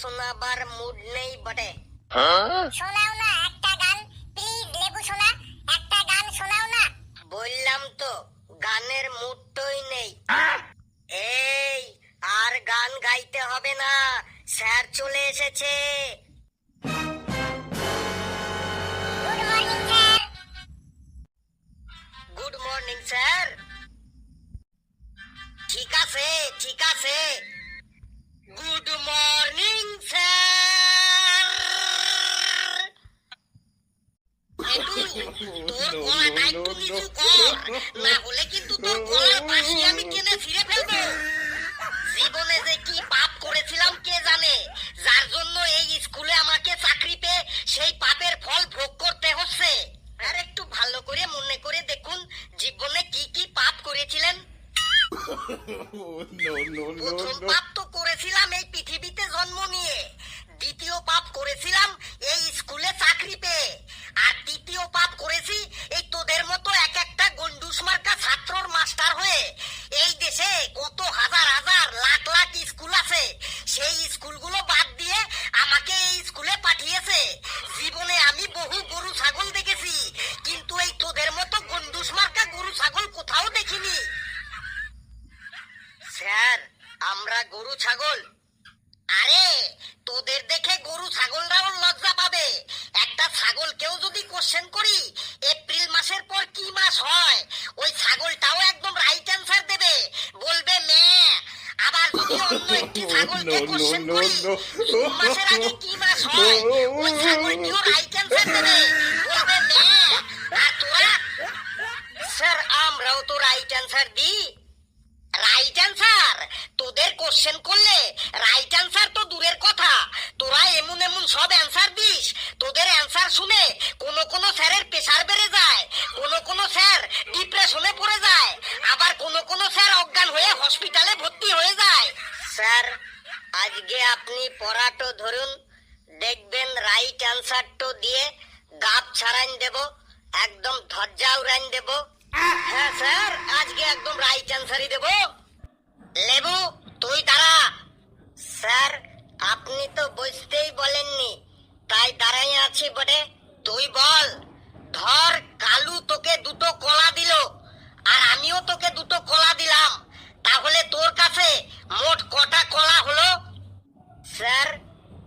শোনাবার mood নেই বটে। শোনাও না একটা গান প্লিজ লেবু শোনা একটা গান শোনাও না। বললাম তো গানের মুডটই নেই। এই আর গান গাইতে হবে না স্যার চলে এসেছে। Good morning sir good morning sir ঠিক আছে ঠিক আছে। গুড মর্নিং স্যার তোর গলাটা একটু নিচু কর। না হলে কিন্তু তোর গলা পাশে আমরা গরু ছাগল আরে তোদের দেখে গরু ছাগলরাও লজ্জা পাবে একটা ছাগলকেও যদি কোশ্চেন করি এপ্রিল মাসের পর কি মাস হয় ওই ছাগলটাও একদম রাইট অ্যান্সার দেবে বলবে মে আবার যদি অন্য একটি ছাগলকে কোশ্চেন করি জুন মাসের আগে কি মাস হয় ওই ছাগলটিও রাইট অ্যান্সার দেবে বলবে মে আর তোরা স্যার আমরাও তো রাইট অ্যান্সার দিই রাইট অ্যান্সার কোশ্চেন করলে রাইট অ্যান্সার তো দূরের কথা। তোরা এমন এমন সব অ্যান্সার দিস, তোদের অ্যান্সার শুনে কোন কোন স্যারের প্রেসার বেড়ে যায়, কোন কোন স্যার ডিপ্রেশনে পড়ে যায়, আবার কোন কোন স্যার অজ্ঞান হয়ে হসপিটালে ভর্তি হয়ে যায়। স্যার, আজকে আপনি পড়াটো ধরুন, দেখবেন রাইট অ্যান্সারটো দিয়ে গাপ ছাড়াইন দেব, একদম ধজ্জা উড়াইন দেব। হ্যাঁ স্যার, আজকে একদম রাইট অ্যান্সারই দেব। লেবু তুই দাঁড়া। স্যার, আপনি তো বুঝতেই বলেননি। তাই দাঁড়াই আছি বটে। তুই বল। ধর, কালু তোকে দুটো কলা দিল। আর আমিও তোকে দুটো কলা দিলাম। তাহলে তোর কাছে মোট কটা কলা হলো? স্যার,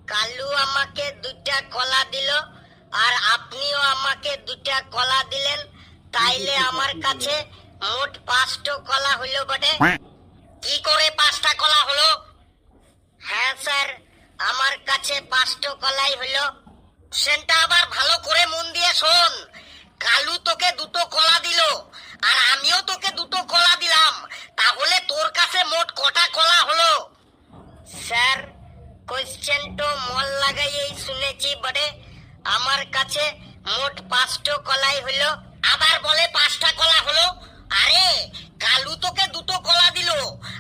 কালু আমাকে দুইটা কলা দিল। আর আপনিও আমাকে দুইটা কলা দিলেন। তাইলে আমার কাছে মোট পাঁচটা কলা হইল বটে। কি করে পাঁচটা কলা হলো? হ্যাঁ স্যার, আমার কাছে পাঁচটা কলাই হলো। সেটা আবার ভালো করে মন দিয়ে শোন। কালু তোকে দুটো কলা দিল, আর আমিও তোকে দুটো কলা দিলাম। তাহলে তোর কাছে মোট কটা কলা হলো? স্যার কোশ্চেন তো মন লাগাইয়েই শুনেছি বটে। আমার কাছে মোট পাঁচটা কলাই হলো। আবার বলে পাঁচটা কলা হলো? আরে, কালু তোকে দুটো কলা দিল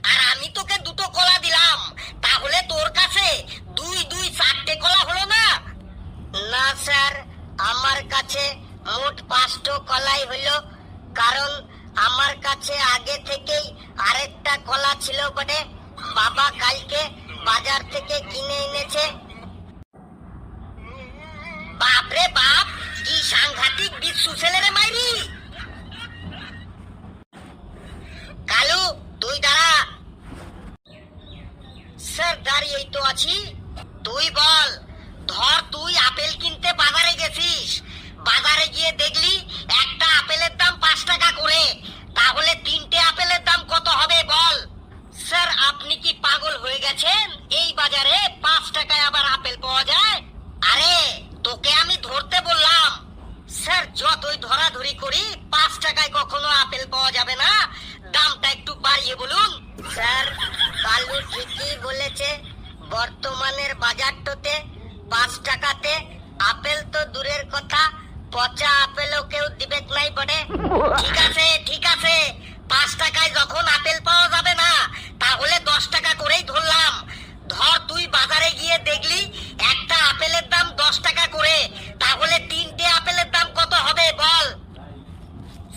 আর আমি তোকে দুটো কলা দিলাম তাহলে তোর কাছে দুই দুই চারটে কলা হলো না না স্যার আমার কাছে মোট পাঁচটা কলাই হইল কারণ আমার কাছে আগে থেকেই আরেকটা কলা ছিল বটে বাবা কালকে বাজার থেকে কিনে এনেছে বাপরে বাপ কি ছেলেরে মাইরি। কালু, তুই দাঁড়া। স্যার দাঁড়িয়েই তো আছি। তুই বল, ধর তুই আপেল কিনতে বাজারে গেছিস। বাজারে গিয়ে দেখলি একটা আপেলের দাম পাঁচ টাকা করে। তাহলে তিনটে আপেলের দাম কত হবে বল। স্যার, আপনি কি পাগল হয়ে গেছেন এই বাজারে পাঁচ টাকায় আবার আপেল পাওয়া যায় আরে তোকে আমি ধরতে বললাম স্যার যতই ধরাধরি করি পাঁচ টাকায় কখনো আপেল পাওয়া যাবে না দামটা একটু বাড়িয়ে বলুন স্যার কালু ঠিকই বলেছে বর্তমানের বাজারটাতে পাঁচ টাকাতে আপেল তো দূরের কথা পচা আপেলও কেউ দিবে নাই বটে ঠিক আছে ঠিক আছে পাঁচ টাকায় যখন আপেল পাওয়া যাবে না, তাহলে দশ টাকা করেই ধরলাম। ধর, তুই বাজারে গিয়ে দেখলি, একটা আপেলের দাম দশ টাকা করে। তাহলে তিনটে আপেলের দাম কত হবে বল?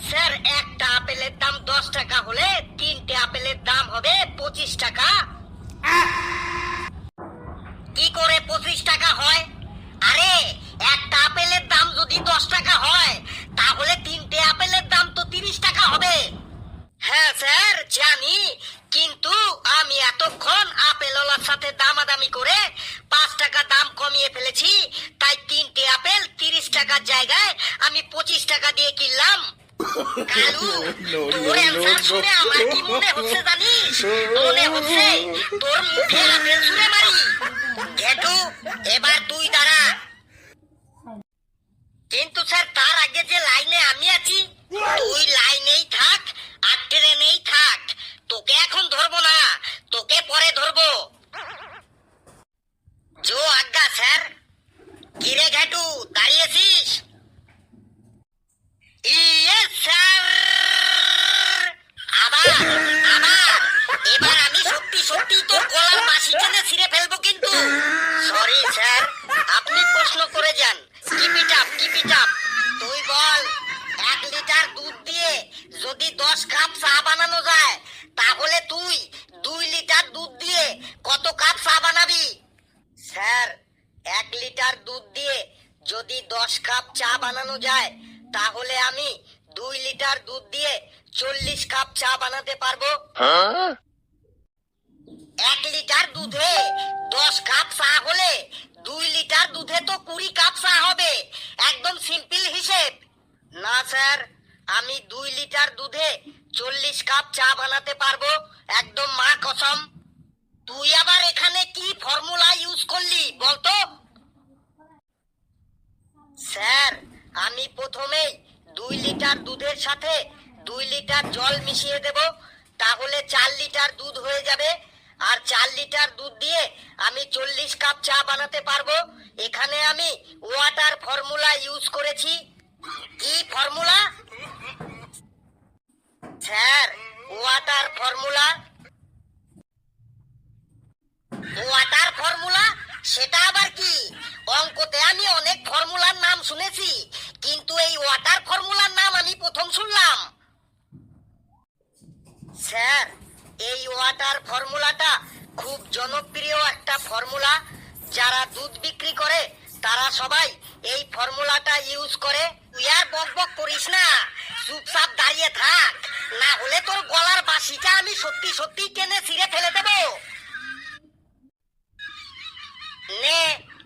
স্যার, একটা আপেলের দাম দশ টাকা হলে তিনটে আপেলের দাম হবে পঁচিশ টাকা। কি করে পঁচিশ টাকা হয়? আরে, একটা আপেলের দাম যদি দশ টাকা হয় দাম তিরিশ টাকা হবে। হ্যাঁ স্যার জানি। কিন্তু আমি এতক্ষণ আপেল আপেলওয়ালার সাথে দামাদামি করে পাঁচ টাকা দাম কমিয়ে ফেলেছি তাই তিনটে আপেল তিরিশ টাকার জায়গায় আমি পঁচিশ টাকা দিয়ে কিনলাম। কালু তোর অ্যান্সার শুনে আমার কি মনে হচ্ছে জানিস? মনে হচ্ছে তোর মুখে আপেল ছুঁড়ে মারি। ঘেটু এবার তুই দাঁড়া। কিন্তু স্যার, তার আগে যে লাইনে আমি আছি তুই লাইনেই থাক আর ট্রেনেই থাক। তোকে এখন ধরবো না, তোকে পরে ধরবো। জো আজ্ঞা স্যার, কিরে ঘাটু দাঁড়িয়েছিস যদি দশ কাপ চা বানানো যায়, তাহলে আমি দুই লিটার দুধ দিয়ে চল্লিশ কাপ চা বানাতে পারব। এক লিটার দুধে দশ কাপ চা হলে দুই লিটার দুধে তো কুড়ি কাপ চা হবে। একদম সিম্পল হিসেব। না, স্যার, আমি দুই লিটার দুধে চল্লিশ কাপ চা বানাতে পারব। একদম মা কসম। তুই আবার এখানে কি ফর্মুলা ইউজ করলি, বলতো? স্যার, আমি প্রথমেই দুই লিটার দুধের সাথে দুই লিটার জল মিশিয়ে দেব, তাহলে চার লিটার দুধ হয়ে যাবে। আর চার লিটার দুধ দিয়ে আমি চল্লিশ কাপ চা বানাতে পারব। এখানে আমি ওয়াটার ফর্মুলা ইউজ করেছি। কি formula? Sir, water formula. Water formula? সেটা আবার কি? অঙ্কতে আমি অনেক ফর্মুলার নাম শুনেছি, কিন্তু এই ওয়াটার ফর্মুলার নাম আমি প্রথম শুনলাম। স্যার, এই ওয়াটার ফর্মুলাটা খুব জনপ্রিয় একটা ফর্মুলা। যারা দুধ বিক্রি করে, তারা সবাই এই ফর্মুলাটা ইউজ করে। তুই আর বক বক করিস না, চুপচাপ দাঁড়িয়ে থাক। না হলে তোর গলার বাসিটা আমি সত্যি সত্যি টেনে ছিঁড়ে ফেলে দেবো। নে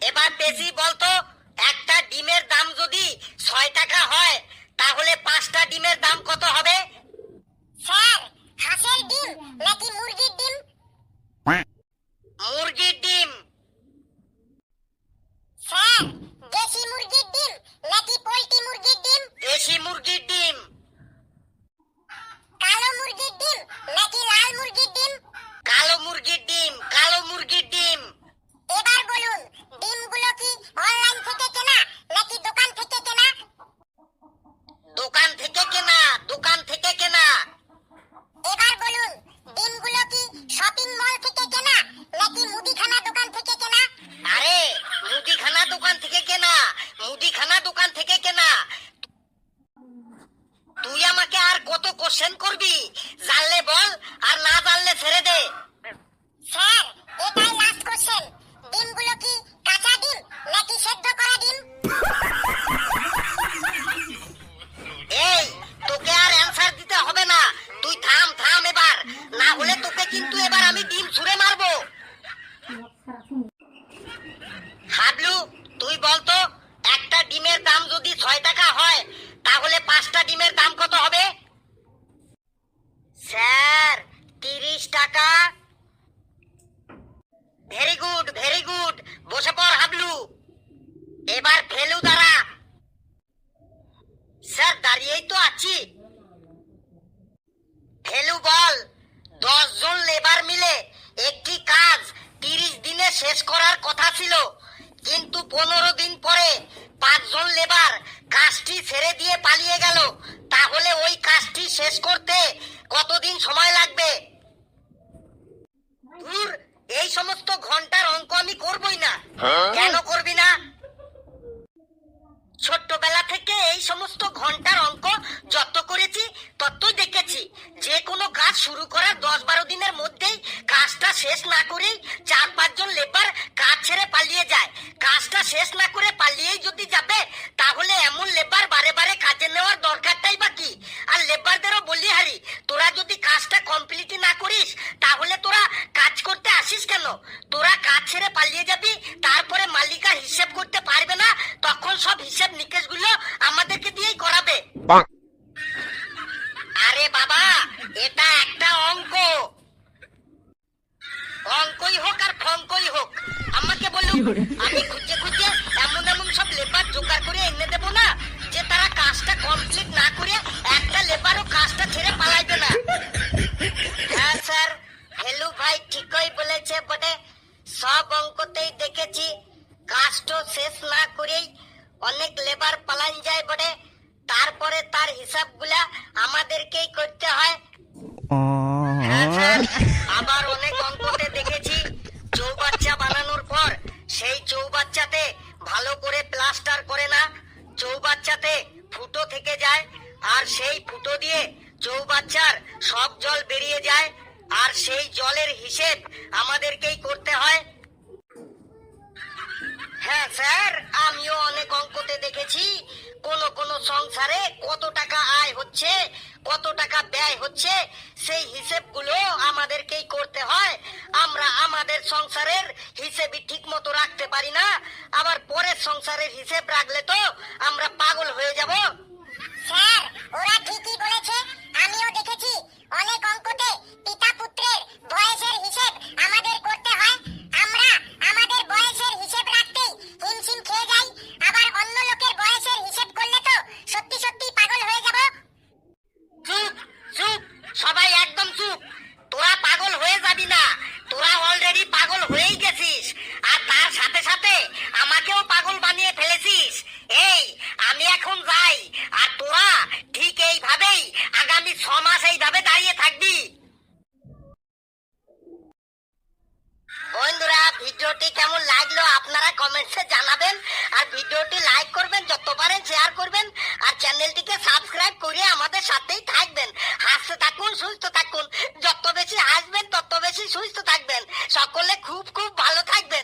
এবার বেশি বলতো একটা ডিমের দাম যদি ছয় টাকা হয় তাহলে পাঁচটা ডিমের দাম কত হবে স্যার হাঁসের ডিম নাকি মুরগির ডিম মুরগির ডিম স্যার দেশি মুরগির ডিম নাকি পোল্ট্রি মুরগির ডিম দেশি মুরগির ডিম কালো মুরগির ডিম নাকি লাল মুরগির ডিম কালো মুরগির ডিম কালো মুরগির ডিম এবার বলুন ডিমগুলো কি অনলাইন থেকে কেনা নাকি দোকান থেকে কেনা দোকান থেকে কেনা দোকান থেকে কেনা এবার বলুন ডিমগুলো কি শপিং মল থেকে কেনা নাকি মুদিখানা দোকান থেকে কেনা আরে মুদিখানা দোকান থেকে কেনা মুদিখানা দোকান থেকে কেনা। তুই আমাকে আর কত কোশ্চেন করবি? জানলে বল আর না জানলে ছেড়ে দে। স্যার এটাই লাস্ট কোশ্চেন ডিমগুলো কি কাঁচা ডিম নাকি সেদ্ধ করা ডিম? এই তোকে আর অ্যানসার দিতে হবে না। তুই থাম থাম এবার। না হলে তোকে কিন্তু এবার আমি ডিম ছুঁড়ে মারবো হাবলু তুই বলতো একটা ডিমের দাম যদি ছয় টাকা হয়, তাহলে পাঁচটা ডিমের দাম কত হবে? স্যার, তিরিশ টাকা। ভেরি গুড ভেরি গুড বসে পড়, হাবলু। এবার ফেলু দাঁড়া। স্যার, দাঁড়িয়েই তো আছি। ফেলু বল, দশ জন লেবার মিলে একটি কাজ তিরিশ দিনে শেষ করার কথা ছিল। কিন্তু পনেরো দিন পরে পাঁচজন লেবার কাজটি ছেড়ে দিয়ে পালিয়ে গেল। তাহলে ওই কাজটি শেষ করতে কতদিন সময় লাগবে? এই সমস্ত ঘণ্টার অঙ্ক আমি করবই না। কেন করবি না ছোট্টবেলা থেকে এই সমস্ত ঘণ্টার অঙ্ক যত করেছি ততই দেখেছি যে কোনো কাজ শুরু করার দশ বারো দিনের মধ্যেই কাজটা শেষ না করেই চার পাঁচজন লেবার কাজ ছেড়ে কাজটা শেষ না করে পালিয়েই যদি যাবে তাহলে এমন লেবার বারে বারে কাজে নেওয়ার দরকারটাই বা কি আর লেবারদেরও বলি হারি, তোরা যদি কাজটা কমপ্লিটই না করিস, তাহলে তোরা কাজ করতে আসিস কেন? তোরা কাজ ছেড়ে পালিয়ে যাবি, তারপরে মালিকা হিসেব করতে পারবে না, তখন সব হিসেব নিকেশগুলো আমাদেরকে দিয়েই করাবে আরে বাবা এটা একটা অঙ্ক অঙ্কই হোক আর ফঙ্কই হোক আমাকে বলুন আমি খুঁজে খুঁজে এমন এমন সব লেবার জোগাড় করে এনে দেবো না যে তারা কাজটা কমপ্লিট না করে একটা লেবারও কাজটা ছেড়ে পালাইবে না হ্যাঁ স্যার হেলু ভাই ঠিকই বলেছে বটে সব অঙ্কতেই দেখেছি কাজটা শেষ না করেই অনেক লেবার পালান যায় বটে তারপরে তার হিসাবগুলা আমাদেরকেই করতে হয় হ্যাঁ স্যার আবার অনেক অঙ্কতে দেখেছি, চৌবাচ্চা বানানোর পর সেই চৌবাচ্চাতে ভালো করে প্লাস্টার করে না, চৌবাচ্চাতে ফুটো থেকে যায় আর সেই ফুটো দিয়ে চৌবাচ্চার সব জল বেরিয়ে যায় আর সেই জলের হিসেব আমাদেরকেই করতে হয়। হ্যাঁ স্যার, আমিও অনেক অঙ্কতে দেখেছি, কোন কোন সংসারে কত টাকা আয় হচ্ছে, কত টাকা ব্যয় হচ্ছে সেই হিসেবগুলো আমাদেরকেই করতে হয়। আমরা আমাদের সংসারের হিসেবই ঠিক মতো রাখতে পারি না। আবার পরের সংসারের হিসেব রাখলে তো আমরা পাগল হয়ে যাব। স্যার, ওরা ঠিকই বলেছে। আমিও দেখেছি। অনেক সাবস্ক্রাইব করে আমাদের সাথেই থাকবেন। হাসতে থাকুন, সুস্থ থাকুন। যত বেশি হাসবেন, তত বেশি সুস্থ থাকবেন। সকলে খুব খুব ভালো থাকবেন।